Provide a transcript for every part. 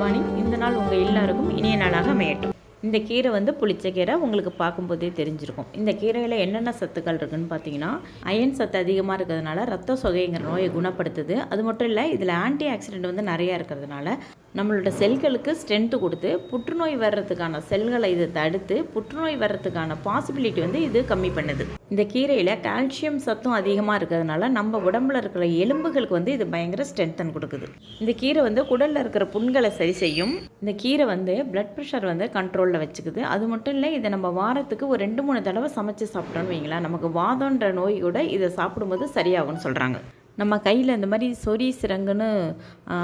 Good morning இந்த நாள் உங்கள் எல்லாருக்கும் இனிய நாளாக அமையட்டும். இந்த கீரை வந்து புளிச்ச கீரை உங்களுக்கு பார்க்கும்போதே தெரிஞ்சிருக்கும். இந்த கீரையில் என்னென்ன சத்துக்கள் இருக்குன்னு பார்த்தீங்கன்னா அயன் சத்து அதிகமாக இருக்கிறதுனால ரத்த சொகைங்கிற நோயை குணப்படுத்துது. அது மட்டும் இல்லை இதில் ஆன்டி ஆக்சிடென்ட் வந்து நிறையா இருக்கிறதுனால நம்மளோட செல்களுக்கு ஸ்ட்ரென்த்து கொடுத்து புற்றுநோய் வர்றதுக்கான செல்களை இது தடுத்து புற்றுநோய் வர்றதுக்கான பாசிபிலிட்டி வந்து இது கம்மி பண்ணுது. இந்த கீரையில் கால்சியம் சத்தும் அதிகமாக இருக்கிறதுனால நம்ம உடம்புல இருக்கிற எலும்புகளுக்கு வந்து இது பயங்கர ஸ்ட்ரென்த்தன் கொடுக்குது. இந்த கீரை வந்து குடலில் இருக்கிற புண்களை சரி செய்யும். இந்த கீரை வந்து பிளட் ப்ரெஷர் வந்து கண்ட்ரோலில் வச்சுக்குது. அது மட்டும் இல்லை இதை நம்ம வாரத்துக்கு ஒரு ரெண்டு மூணு தடவை சமைச்சு சாப்பிட்டோம்னு வைங்களேன் நமக்கு வாதம்ன்ற நோய் கூட இதை சாப்பிடும்போது சரியாகும்னு சொல்கிறாங்க நம்ம கையில் இந்த மாதிரி சொறி சிறங்குன்னு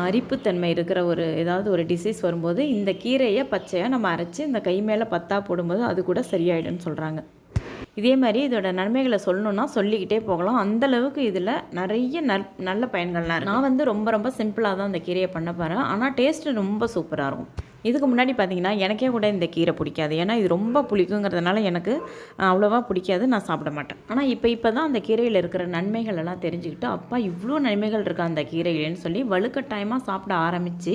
அரிப்புத்தன்மை இருக்கிற ஒரு ஏதாவது ஒரு டிசீஸ் வரும்போது இந்த கீரையை பச்சையாக நம்ம அரைச்சி இந்த கை மேலே பத்தா போடும்போது அது கூட சரியாயிடும்னு சொல்கிறாங்க இதே மாதிரி இதோட நன்மைகளை சொல்லணும்னா சொல்லிக்கிட்டே போகலாம். அந்த அளவுக்கு இதில் நிறைய நற் நல்ல பயன்கள்லாம் இருக்கு. நான் வந்து ரொம்ப ரொம்ப சிம்பிளாக தான் இந்த கீரையை பண்ண போகிறேன் ஆனால் டேஸ்ட்டு ரொம்ப சூப்பராக இருக்கும். இதுக்கு முன்னாடி பார்த்தீங்கன்னா எனக்கே கூட இந்த கீரை பிடிக்காது. ஏன்னா இது ரொம்ப புளிக்குங்கிறதுனால எனக்கு அவ்வளோவா பிடிக்காது. நான் சாப்பிட மாட்டேன். ஆனால் இப்போ இப்போ தான் அந்த கீரையில் இருக்கிற நன்மைகள் எல்லாம் தெரிஞ்சுக்கிட்டு அப்பா இவ்வளோ நன்மைகள் இருக்கா அந்த கீரையிலன்னு சொல்லி வலுக்கட்டாயமாக சாப்பிட ஆரம்பித்து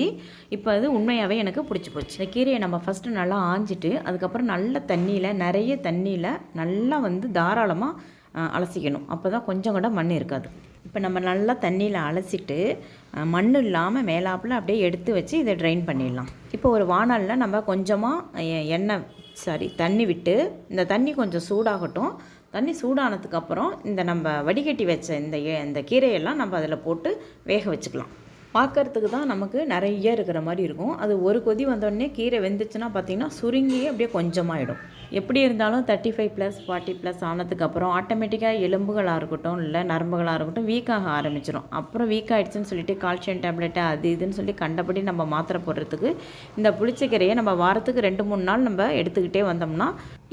இப்போ அது உண்மையாகவே எனக்கு பிடிச்சி போச்சு. இந்த கீரையை நம்ம ஃபஸ்ட்டு நல்லா ஆஞ்சிட்டு அதுக்கப்புறம் நல்ல தண்ணியில் நிறைய தண்ணியில் நல்லா வந்து தாராளமாக அலசிக்கணும். அப்போ தான் கொஞ்சம் கூட மண் இருக்காது. இப்போ நம்ம நல்லா தண்ணியில் அலசிட்டு மண் இல்லாமல் மேலாப்பில் அப்படியே எடுத்து வச்சு இதை ட்ரைன் பண்ணிடலாம். இப்போ ஒரு வானலில் நம்ம கொஞ்சமாக எண்ணெய் சாரி தண்ணி விட்டு இந்த தண்ணி கொஞ்சம் சூடாகட்டும். தண்ணி சூடானதுக்கப்புறம் இந்த நம்ம வடிகட்டி வச்ச இந்த இந்த கீரையெல்லாம் நம்ம அதில் போட்டு வேக வச்சுக்கலாம். பார்க்கறதுக்கு தான் நமக்கு நிறைய இருக்கிற மாதிரி இருக்கும். அது ஒரு கொதி வந்தோடனே கீரை வெந்துச்சுன்னா பார்த்தீங்கன்னா சுருங்கி அப்படியே கொஞ்சமாகிடும் எப்படி இருந்தாலும் thirty five plus forty plus ஆனதுக்கப்புறம் ஆட்டோமேட்டிக்காக எலும்புகளாக இருக்கட்டும் இல்லை நரம்புகளாக இருக்கட்டும் வீக்காக ஆரம்பிச்சிடும் அப்புறம் வீக் ஆகிடுச்சின்னு சொல்லிட்டு கால்சியம் டேப்லெட்டு அது இதுன்னு சொல்லி கண்டபடி நம்ம மாத்திரை போடுறதுக்கு இந்த புளிச்சக்கீரையை நம்ம வாரத்துக்கு ரெண்டு மூணு நாள் நம்ம எடுத்துக்கிட்டே வந்தோம்னா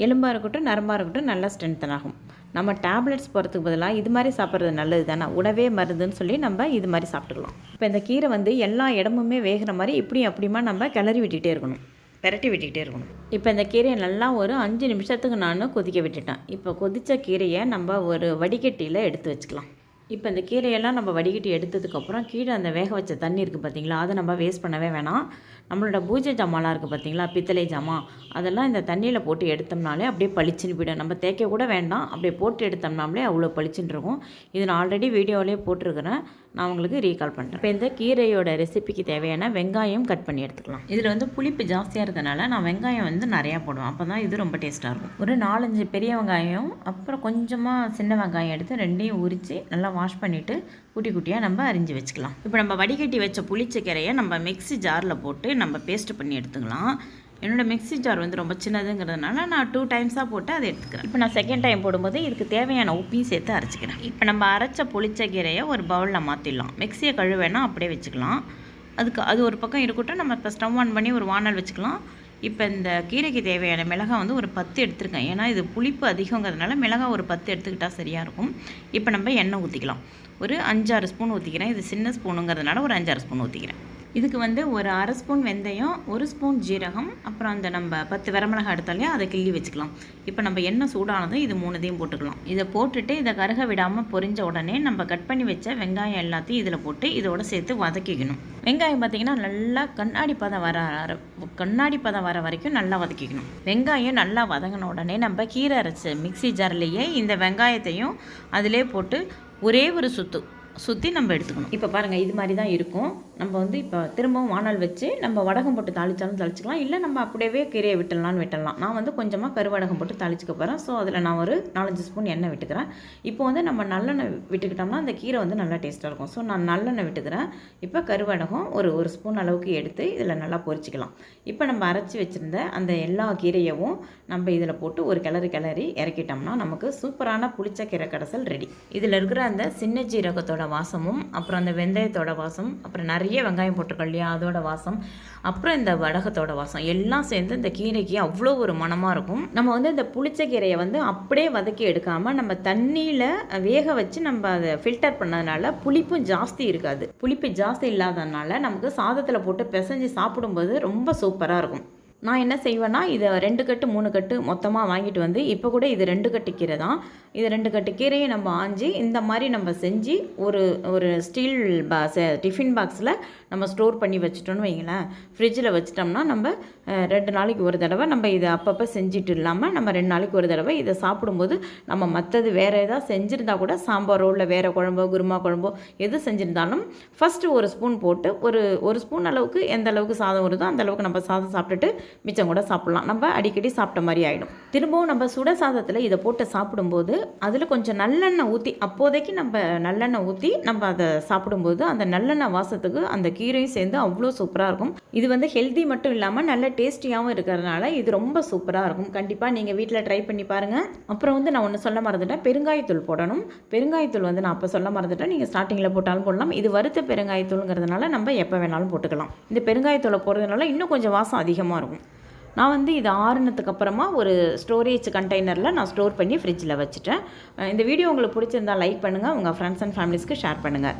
எலும்பாக இருக்கட்டும் நரம்பாக இருக்கட்டும் நல்லா ஸ்ட்ரென்தன் ஆகும். நம்ம டேப்லெட்ஸ் போகிறதுக்கு பதிலாக இது மாதிரி சாப்பிட்றது நல்லது தானே? உணவே மருந்துன்னு சொல்லி நம்ம இது மாதிரி சாப்பிட்டுக்கலாம். இப்போ இந்த கீரை வந்து எல்லா இடமுமே வேகிற மாதிரி இப்படியும் அப்படியுமா நம்ம கிளறி விட்டுகிட்டே இருக்கணும். பெரட்டி விட்டுக்கிட்டே இருக்கணும். இப்போ இந்த கீரையை நல்லா ஒரு அஞ்சு நிமிஷத்துக்கு நான் கொதிக்க விட்டுட்டேன். இப்போ கொதித்த கீரையை நம்ம ஒரு வடிகட்டியில் எடுத்து வச்சுக்கலாம். இப்போ இந்த கீரையெல்லாம் நம்ம வடிகட்டி எடுத்ததுக்கப்புறம் கீழே அந்த வேக வச்ச தண்ணி இருக்குது பார்த்தீங்களா அதை நம்ம வேஸ்ட் பண்ணவே வேணாம். நம்மளோட பூஜை ஜாமான்லாம் இருக்குது பார்த்தீங்களா பித்தளை ஜாமான் அதெல்லாம் இந்த தண்ணியில் போட்டு எடுத்தோம்னாலே அப்படியே பளிச்சுன்னு போயிடும். நம்ம தேய்க்க கூட வேண்டாம். அப்படியே போட்டு எடுத்தோம்னாலே அவ்வளோ பளிச்சுன்னு இருக்கும். இது நான் ஆல்ரெடி வீடியோவிலே போட்டிருக்கிறேன். நான் உங்களுக்கு ரீகால் பண்ணுறேன் இப்போ இந்த கீரையோட ரெசிபிக்கு தேவையான வெங்காயம் கட் பண்ணி எடுத்துக்கலாம். இதில் வந்து புளிப்பு ஜாஸ்தியாக இருக்கிறதுனால நான் வெங்காயம் வந்து நிறையா போடுவேன். அப்போ தான் இது ரொம்ப டேஸ்ட்டாக இருக்கும். ஒரு நாலஞ்சு பெரிய வெங்காயம் அப்புறம் கொஞ்சமாக சின்ன வெங்காயம் எடுத்து ரெண்டையும் உரித்து நல்லா வாஷ் பண்ணிவிட்டு குட்டி குட்டியாக நம்ம அரிஞ்சு வச்சுக்கலாம். இப்போ நம்ம வடிகட்டி வச்ச புளிச்ச கீரையை நம்ம மிக்ஸி ஜாரில் போட்டு நம்ம பேஸ்ட் பண்ணி எடுத்துக்கலாம். என்னோட மிக்ஸி ஜார் வந்து ரொம்ப சின்னதுங்கிறதுனால நான் டூ டைம்ஸாக போட்டு அதை எடுத்துக்கிறேன். இப்போ நான் செகண்ட் டைம் போடும்போது இதுக்கு தேவையான உப்பையும் சேர்த்து அரைச்சிக்கிறேன். இப்போ நம்ம அரைச்ச புளிச்சக்கீரையை ஒரு பவுலில் மாற்றிடலாம் மிக்ஸியை கழுவேனா அப்படியே வச்சுக்கலாம். அதுக்கு அது ஒரு பக்கம் இருக்கட்டும். நம்ம இப்போ ஸ்டவ் ஆன் பண்ணி ஒரு வானல் வச்சுக்கலாம். இப்போ இந்த கீரைக்கு தேவையான மிளகாய் வந்து ஒரு பத்து எடுத்துருக்கேன். ஏன்னா இது புளிப்பு அதிகங்கிறதுனால மிளகாய் ஒரு பத்து எடுத்துக்கிட்டால் சரியாக இருக்கும். இப்போ நம்ம எண்ணெய் ஊற்றிக்கலாம் ஒரு அஞ்சாறு ஸ்பூன் ஊற்றிக்கிறேன் இது சின்ன ஸ்பூனுங்கிறதுனால ஒரு அஞ்சாறு ஸ்பூன் ஊற்றிக்கிறேன் இதுக்கு வந்து ஒரு அரை ஸ்பூன் வெந்தயம் ஒரு ஸ்பூன் ஜீரகம் அப்புறம் அந்த நம்ம பத்து வரமிளகாய் எடுத்தாலே அதை கிள்ளி வச்சுக்கலாம். இப்போ நம்ம எண்ணெய் சூடானதும் இது மூணுதையும் போட்டுக்கலாம். இதை போட்டுட்டு இதை கருக விடாமல் பொரிஞ்ச உடனே நம்ம கட் பண்ணி வச்ச வெங்காயம் எல்லாத்தையும் இதில் போட்டு இதோட சேர்த்து வதக்கிக்கணும். வெங்காயம் பார்த்தீங்கன்னா நல்லா கண்ணாடி பதம் வர கண்ணாடி பதம் வர வரைக்கும் நல்லா வதக்கிக்கணும். வெங்காயம் நல்லா வதங்கின உடனே நம்ம கீரை அரைச்ச மிக்ஸி ஜார்லேயே இந்த வெங்காயத்தையும் அதிலே போட்டு ஒரே ஒரு சுத்து சுற்றி நம்ம எடுத்துக்கணும். இப்போ பாருங்கள் இது மாதிரி தான் இருக்கும். நம்ம வந்து இப்போ திரும்பவும் வானல் வச்சு நம்ம வடகம் போட்டு தாளிச்சாலும் தாளிச்சிக்கலாம். இல்லை நம்ம அப்படியே கீரையை விட்டலாம்னு விட்டலாம். நான் வந்து கொஞ்சமாக கருவடகம் போட்டு தாளிச்சிக்க போகிறேன் ஸோ அதில் நான் ஒரு நாலஞ்சு ஸ்பூன் எண்ணெய் விட்டுக்கிறேன். இப்போ வந்து நம்ம நல்லெண்ணெய் விட்டுக்கிட்டோம்னா அந்த கீரை வந்து நல்லா டேஸ்ட்டாக இருக்கும். ஸோ நான் நல்லெண்ணெய் விட்டுக்கிறேன். இப்போ கருவடகம் ஒரு ஒரு ஸ்பூன் அளவுக்கு எடுத்து இதில் நல்லா பொரிச்சிக்கலாம். இப்போ நம்ம அரைச்சி வச்சுருந்த அந்த எல்லா கீரையவும் நம்ம இதில் போட்டு ஒரு கிளறி கிளறி இறக்கிட்டோம்னா நமக்கு சூப்பரான புளிச்ச கீரை கடைசல் ரெடி இதில் இருக்கிற அந்த சின்ன ஜீரகத்தோட வாசமும் அப்புறம் அந்த வெந்தயத்தோட வாசம் அப்புறம் நிறைய வெங்காயம் போட்டிருக்கோம் இல்லையா அதோட வாசம் அப்புறம் இந்த வடகத்தோட வாசம் எல்லாம் சேர்ந்து இந்த கீரைக்கு அவ்வளோ ஒரு மணமாக இருக்கும். நம்ம வந்து இந்த புளிச்ச கீரையை வந்து அப்படியே வதக்கி எடுக்காமல் நம்ம தண்ணியில் வேக வச்சு நம்ம அதை ஃபில்டர் பண்ணதுனால புளிப்பும் ஜாஸ்தி இருக்காது. புளிப்பு ஜாஸ்தி இல்லாததுனால நமக்கு சாதத்தில் போட்டு பிசைஞ்சு சாப்பிடும்போது ரொம்ப சூப்பராக இருக்கும். நான் என்ன செய்வேன்னா இதை ரெண்டு கட்டு மூணு கட்டு மொத்தமாக வாங்கிட்டு வந்து இப்போ கூட இது ரெண்டு கட்டு கீரை தான். இது ரெண்டு கட்டு கீரையை நம்ம ஆஞ்சி இந்த மாதிரி நம்ம செஞ்சு ஒரு ஒரு ஸ்டீல் பாக்ஸ் டிஃபின் பாக்ஸில் நம்ம ஸ்டோர் பண்ணி வச்சிட்டோம்னு வைங்களேன். ஃப்ரிட்ஜில் வச்சிட்டோம்னா நம்ம ரெண்டு நாளைக்கு ஒரு தடவை நம்ம இதை அப்பப்போ செஞ்சுட்டு இல்லாமல் நம்ம ரெண்டு நாளைக்கு ஒரு தடவை இதை சாப்பிடும்போது நம்ம மற்றது வேறு ஏதாவது செஞ்சுருந்தா கூட சாம்பாரோ இல்லை வேறு குழம்போ குருமா குழம்போ எது செஞ்சுருந்தாலும் ஃபஸ்ட்டு ஒரு ஸ்பூன் போட்டு ஒரு ஒரு ஸ்பூன் அளவுக்கு எந்த அளவுக்கு சாதம் வருதோ அந்த அளவுக்கு நம்ம சாதம் சாப்பிட்டுட்டு மிச்சம் கூட சாப்பிட்லாம். நம்ம அடிக்கடி சாப்பிட்ட மாதிரி ஆகிடும் திரும்பவும் நம்ம சுட சாதத்தில் இதை போட்டு சாப்பிடும்போது அதில் கொஞ்சம் நல்லெண்ணெய் ஊற்றி அப்போதைக்கு நம்ம நல்லெண்ணெய் ஊற்றி நம்ம அதை சாப்பிடும்போது அந்த நல்லெண்ணெய் வாசத்துக்கு அந்த கீரையும் சேர்ந்து அவ்வளோ சூப்பராக இருக்கும். இது வந்து ஹெல்தி மட்டும் இல்லாமல் நல்ல டேஸ்டியாகவும் இருக்கிறதுனால இது ரொம்ப சூப்பராக இருக்கும். கண்டிப்பாக நீங்கள் வீட்டில் ட்ரை பண்ணி பாருங்கள் அப்புறம் வந்து நான் ஒன்று சொல்ல மறந்துட்டேன். பெருங்காயத்தூள் போடணும். பெருங்காயத்தூள் வந்து நான் அப்போ சொல்ல மறந்துட்டேன். நீங்கள் ஸ்டார்டிங்கில் போட்டாலும் போடலாம். இது வறுத்த பெருங்காயத்தூளுங்கிறதுனால நம்ம எப்போ வேணாலும் போட்டுக்கலாம். இந்த பெருங்காயத்தூளை போடுறதுனால இன்னும் கொஞ்சம் வாசம் அதிகமாக இருக்கும். நான் வந்து இது ஆறுனதுக்கு அப்புறமா ஒரு ஸ்டோரேஜ் கண்டெய்னரில் நான் ஸ்டோர் பண்ணி ஃப்ரிட்ஜில் வச்சுட்டேன். இந்த வீடியோ உங்களுக்கு பிடிச்சிருந்தா லைக் பண்ணுங்கள் உங்கள் ஃப்ரெண்ட்ஸ் அண்ட் ஃபேமிலிஸ்க்கு ஷேர் பண்ணுங்கள்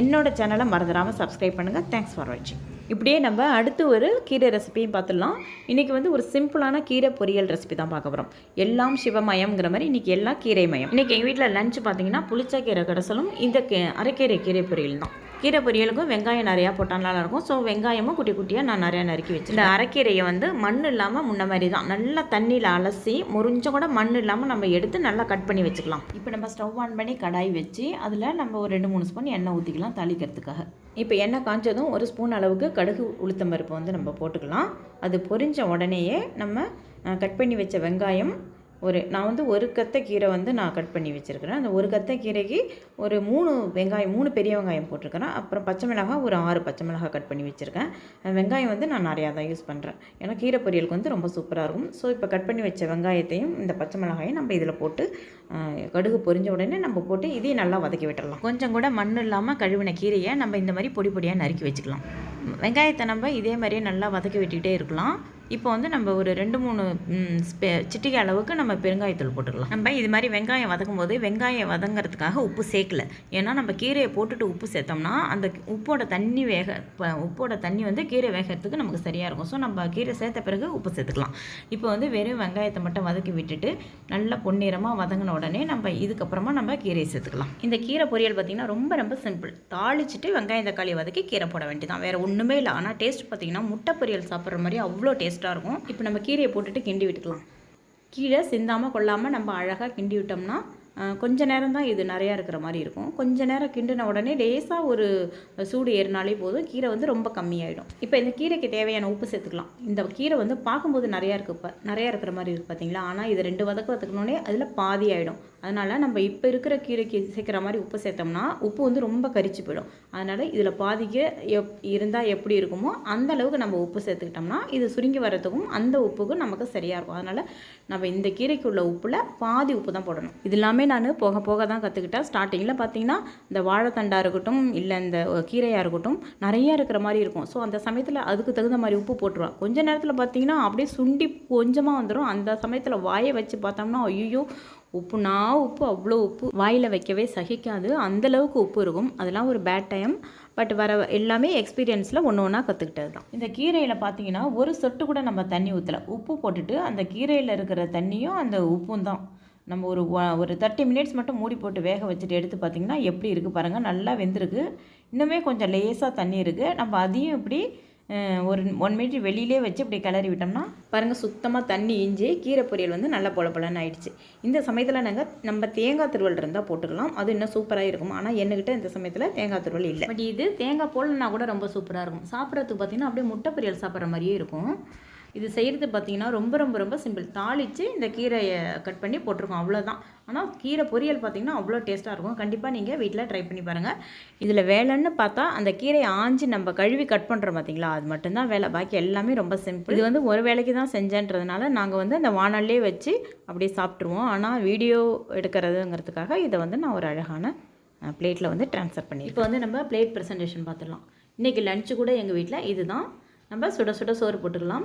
என்னோடய சேனலை மறந்துடாமல் சப்ஸ்கிரைப் பண்ணுங்கள் தேங்க்ஸ் ஃபார் வாட்சிங் இப்படியே நம்ம அடுத்து ஒரு கீரை ரெசிபியும் பார்த்துடலாம். இன்றைக்கி வந்து ஒரு சிம்பிளான கீரை பொரியல் ரெசிபி தான் பார்க்க போகிறோம் எல்லாம் சிவமயம்ங்கிற மாதிரி இன்றைக்கி எல்லாம் கீரை மயம். இன்றைக்கி எங்கள் வீட்டில் லஞ்ச் பார்த்தீங்கன்னா புளிச்ச கீரை கடைசலும் இந்த கீ- அரைக்கீரை கீரை பொரியல் தான். கீரை பொரியலுக்கும் வெங்காயம் நிறையா போட்டால் நல்லாயிருக்கும். ஸோ வெங்காயமும் குட்டி குட்டியாக நான் நிறையா நறுக்கி வச்சு இந்த அரைக்கீரையை வந்து மண் இல்லாமல் முன்ன மாதிரி தான். நல்லா தண்ணியில் அலசி முறிஞ்ச கூட மண் இல்லாமல் நம்ம எடுத்து நல்லா கட் பண்ணி வச்சுக்கலாம். இப்போ நம்ம ஸ்டவ் ஆன் பண்ணி கடாய் வச்சு அதில் நம்ம ஒரு ரெண்டு மூணு ஸ்பூன் எண்ணெய் ஊற்றிக்கலாம் தாளிக்கிறதுக்காக. இப்போ எண்ணெய் காஞ்சதும் ஒரு ஸ்பூன் அளவுக்கு கடுகு உளுத்தம் பருப்பு வந்து நம்ம போட்டுக்கலாம். அது பொரிஞ்ச உடனேயே நம்ம கட் பண்ணி வச்ச வெங்காயம் ஒரு நான் வந்து ஒரு கத்தை கீரை வந்து நான் கட் பண்ணி வச்சுருக்கிறேன். அந்த ஒரு கத்தை கீரைக்கு ஒரு மூணு வெங்காயம் மூணு பெரிய வெங்காயம் போட்டிருக்கிறேன். அப்புறம் பச்சை மிளகாய் ஒரு ஆறு பச்சை மிளகாய் கட் பண்ணி வச்சுருக்கேன். வெங்காயம் வந்து நான் நிறையா தான் யூஸ் பண்ணுறேன் ஏன்னா கீரை பொரியலுக்கு வந்து ரொம்ப சூப்பராக இருக்கும். ஸோ இப்போ கட் பண்ணி வச்ச வெங்காயத்தையும் இந்த பச்சை மிளகாயும் நம்ம இதில் போட்டு கடுகு பொரிஞ்ச உடனே நம்ம போட்டு இதையும் நல்லா வதக்கி விட்டுடலாம் கொஞ்சம் கூட மண் இல்லாமல் கழுவின கீரையை நம்ம இந்த மாதிரி பொடி பொடியாக நறுக்கி வச்சுக்கலாம். வெங்காயத்தை நம்ம இதே மாதிரியே நல்லா வதக்கி விட்டுக்கிட்டே இருக்கலாம். இப்போ வந்து நம்ம ஒரு ரெண்டு மூணு ஸ்பெ- சிட்டிகை அளவுக்கு நம்ம பெருங்காயத்தூள் போட்டுக்கலாம். நம்ம இது மாதிரி வெங்காயம் வதக்கும் போது வெங்காயம் வதங்கிறதுக்காக உப்பு சேர்க்கல. ஏன்னா நம்ம கீரையை போட்டுட்டு உப்பு சேர்த்தோம்னா அந்த உப்போட தண்ணி வேக உப்போட தண்ணி வந்து கீரை வேகிறதுக்கு நமக்கு சரியாக இருக்கும். ஸோ நம்ம கீரை சேர்த்த பிறகு உப்பு சேர்த்துக்கலாம். இப்போ வந்து வெறும் வெங்காயத்தை மட்டும் வதக்கி விட்டுட்டு நல்லா பொன்னிறமாக வதங்கின உடனே நம்ம இதுக்கப்புறமா நம்ம கீரையை சேர்த்துக்கலாம். இந்த கீரை பொரியல் பார்த்திங்கன்னா ரொம்ப ரொம்ப சிம்பிள் தாளிச்சிட்டு வெங்காயம் தக்காளி வதக்கி கீரை போட வேண்டியதான் வேறு ஒன்றுமே இல்லை. ஆனால் டேஸ்ட் பார்த்திங்கன்னா முட்டை பொரியல் சாப்பிட்ற மாதிரி அவ்வளோ டேஸ்ட்டாக இருக்கும். இப்போ நம்ம கீரையை போட்டுட்டு கிண்டி விட்டுக்கலாம். கீழே சிந்தாமல் கொள்ளாமல் நம்ம அழகாக கிண்டி விட்டோம்னா கொஞ்ச நேரம் தான் இது நிறையா இருக்கிற மாதிரி இருக்கும். கொஞ்ச நேரம் கிண்டின உடனே லேசாக ஒரு சூடு ஏறினாலே போதும். கீரை வந்து ரொம்ப கம்மியாயிடும். இப்போ இந்த கீரைக்கு தேவையான உப்பு சேர்த்துக்கலாம். இந்த கீரை வந்து பார்க்கும்போது நிறையா இருக்கு இப்போ நிறையா இருக்கிற மாதிரி இருக்குது பார்த்தீங்களா ஆனால் இது ரெண்டு வதக்க வதக்கணுன்னே அதில் பாதி ஆகிடும் அதனால் நம்ம இப்போ இருக்கிற கீரைக்கு சேர்க்குற மாதிரி உப்பு சேர்த்தோம்னா உப்பு வந்து ரொம்ப கரிச்சு போயிடும். அதனால் இதில் பாதிக்கு எப் இருந்தால் எப்படி இருக்குமோ அந்த அளவுக்கு நம்ம உப்பு சேர்த்துக்கிட்டோம்னா இது சுருங்கி வர்றதுக்கும் அந்த உப்புக்கும் நமக்கு சரியாக இருக்கும். அதனால் நம்ம இந்த கீரைக்கு உள்ள உப்பில் பாதி உப்பு தான் போடணும். இது எல்லாமே நான் போக போக தான் கற்றுக்கிட்டேன் ஸ்டார்டிங்கில் பார்த்தீங்கன்னா இந்த வாழைத்தண்டாக இருக்கட்டும் இல்லை இந்த கீரையாக இருக்கட்டும் நிறையா இருக்கிற மாதிரி இருக்கும். ஸோ அந்த சமயத்தில் அதுக்கு தகுந்த மாதிரி உப்பு போட்டுருவேன் கொஞ்ச நேரத்தில் பார்த்தீங்கன்னா அப்படியே சுண்டி கொஞ்சமாக வந்துடும் அந்த சமயத்தில் வாயை வச்சு பார்த்தோம்னா ஐயோ உப்புனா உப்பு அவ்வளோ உப்பு. வாயில் வைக்கவே சகிக்காது. அந்தளவுக்கு உப்பு இருக்கும். அதெல்லாம் ஒரு பேட் டைம் பட் வர எல்லாமே எக்ஸ்பீரியன்ஸில் ஒன்று ஒன்றா கற்றுக்கிட்டது தான். இந்த கீரையில் பார்த்தீங்கன்னா ஒரு சொட்டு கூட நம்ம தண்ணி ஊற்றலை உப்பு போட்டுட்டு அந்த கீரையில் இருக்கிற தண்ணியும் அந்த உப்பும் தான். நம்ம ஒரு ஒரு தேர்ட்டி மினிட்ஸ் மட்டும் மூடி போட்டு வேக வச்சுட்டு எடுத்து பார்த்தீங்கன்னா எப்படி இருக்குது பாருங்கள் நல்லா வெந்திருக்கு. இன்னுமே கொஞ்சம் லேசாக தண்ணி இருக்குது நம்ம அதையும் இப்படி ஒரு ஒன் மினிட் வெளியிலே வச்சு இப்படி கிளறி விட்டோம்னா பாருங்கள் சுத்தமாக தண்ணி இஞ்சி கீரை பொரியல் வந்து நல்லா பொல பொலன்னு ஆயிடுச்சு. இந்த சமயத்தில் நாங்கள் நம்ம தேங்காய் திருவல் இருந்தால் போட்டுக்கலாம். அது இன்னும் சூப்பராக இருக்கும். ஆனால் என்கிட்ட இந்த சமயத்தில் தேங்காய் திருவல் இல்லை. பட் இது தேங்காய் போலன்னா கூட ரொம்ப சூப்பராக இருக்கும். சாப்பிட்றதுக்கு பார்த்தீங்கன்னா அப்படியே முட்டை பொரியல் சாப்பிட்ற மாதிரியே இருக்கும். இது செய்கிறது பார்த்தீங்கன்னா ரொம்ப ரொம்ப ரொம்ப சிம்பிள் தாளித்து இந்த கீரையை கட் பண்ணி போட்டிருக்கோம். அவ்வளோதான் ஆனால் கீரை பொரியல் பார்த்திங்கன்னா அவ்வளோ டேஸ்ட்டாக இருக்கும். கண்டிப்பாக நீங்கள் வீட்டில் ட்ரை பண்ணி பாருங்கள் இதில் வேலைன்னு பார்த்தா அந்த கீரையை ஆஞ்சி நம்ம கழுவி கட் பண்ணுறோம் பார்த்தீங்களா அது மட்டும்தான் வேலை. பாக்கி எல்லாமே ரொம்ப சிம்பிள் இது வந்து ஒரு வேலைக்கு தான் செஞ்சேன்றதுனால நாங்கள் வந்து அந்த வானல்லே வச்சு அப்படியே சாப்பிட்ருவோம் ஆனால் வீடியோ எடுக்கிறதுங்கிறதுக்காக இதை வந்து நான் ஒரு அழகான பிளேட்டில் வந்து ட்ரான்ஸ்ஃபர் பண்ணி இப்போ வந்து நம்ம பிளேட் ப்ரெசன்டேஷன் பார்த்துடலாம் இன்றைக்கி லஞ்சு கூட எங்கள் வீட்டில் இதுதான். நம்ம சுட சுட சோறு போட்டுக்கலாம்.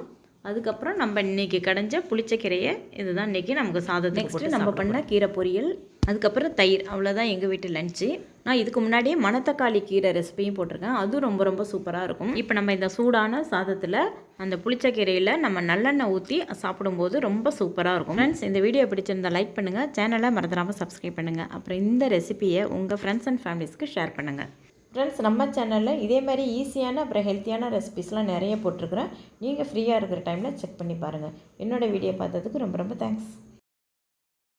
அதுக்கப்புறம் நம்ம இன்னைக்கு கடைஞ்ச புளிச்சக்கீரையை இதுதான் இன்னைக்கு நமக்கு சாதத்துக்கு நெக்ஸ்ட்டு நம்ம பண்ண கீரை பொரியல். அதுக்கப்புறம் தயிர் அவ்வளோதான் எங்கள் வீட்டு லஞ்சு நான் இதுக்கு முன்னாடியே மணத்தக்காளி கீரை ரெசிபியும் போட்டிருக்கேன். அதுவும் ரொம்ப ரொம்ப சூப்பராக இருக்கும். இப்போ நம்ம இந்த சூடான சாதத்தில் அந்த புளிச்சக்கீரையில் நம்ம நல்லெண்ணெய் ஊற்றி சாப்பிடும்போது ரொம்ப சூப்பராக இருக்கும். ஃப்ரெண்ட்ஸ் இந்த வீடியோ பிடிச்சிருந்தா லைக் பண்ணுங்கள் சேனலை மறந்துடாமல் சப்ஸ்கிரைப் பண்ணுங்கள் அப்புறம் இந்த ரெசிபியை உங்கள் ஃப்ரெண்ட்ஸ் அண்ட் ஃபேமிலிஸ்க்கு ஷேர் பண்ணுங்கள் ஃப்ரெண்ட்ஸ் நம்ம சேனலில் இதே மாதிரி ஈஸியான அப்புறம் ஹெல்த்தியான ரெசிபிஸ்லாம் நிறைய போட்டிருக்கிறேன். நீங்கள் ஃப்ரீயாக இருக்கிற டைமில் செக் பண்ணி பாருங்கள் என்னோடய வீடியோ பார்த்ததுக்கு ரொம்ப ரொம்ப தேங்க்ஸ்